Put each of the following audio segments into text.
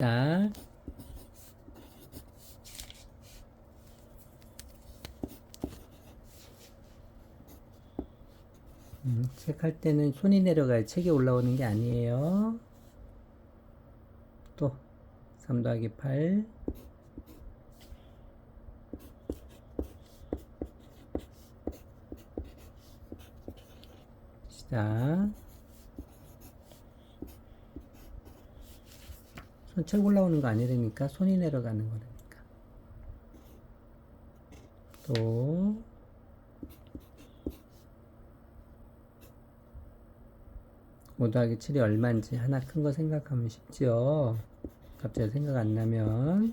자. 음, 책할 때는 손이 내려가야 책이 올라오는 게 아니에요. 또, 3 더하기 8. 시작. 손책 올라오는 거 아니라니까 손이 내려가는 거라니까. 또5 더하기 7이 얼마인지 하나 큰 거 생각하면 쉽죠. 갑자기 생각 안 나면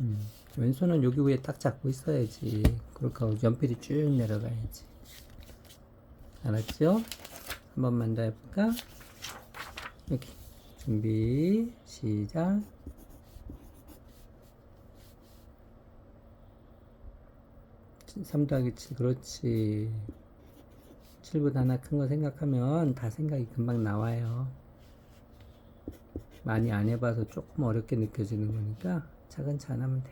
음, 왼손은 여기 위에 딱 잡고 있어야지. 그렇게 하고 연필이 쭉 내려가야지. 알았죠? 한 번만 더 해볼까? 여기 준비 시작. 삼 더하기 7 그렇지. 7보다 하나 큰 거 생각하면 다 생각이 금방 나와요. 많이 안 해봐서 조금 어렵게 느껴지는 거니까 차근차근 하면 돼.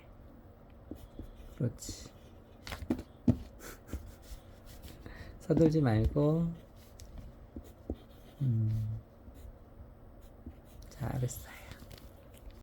그렇지. 서둘지 말고 음, 잘했어요.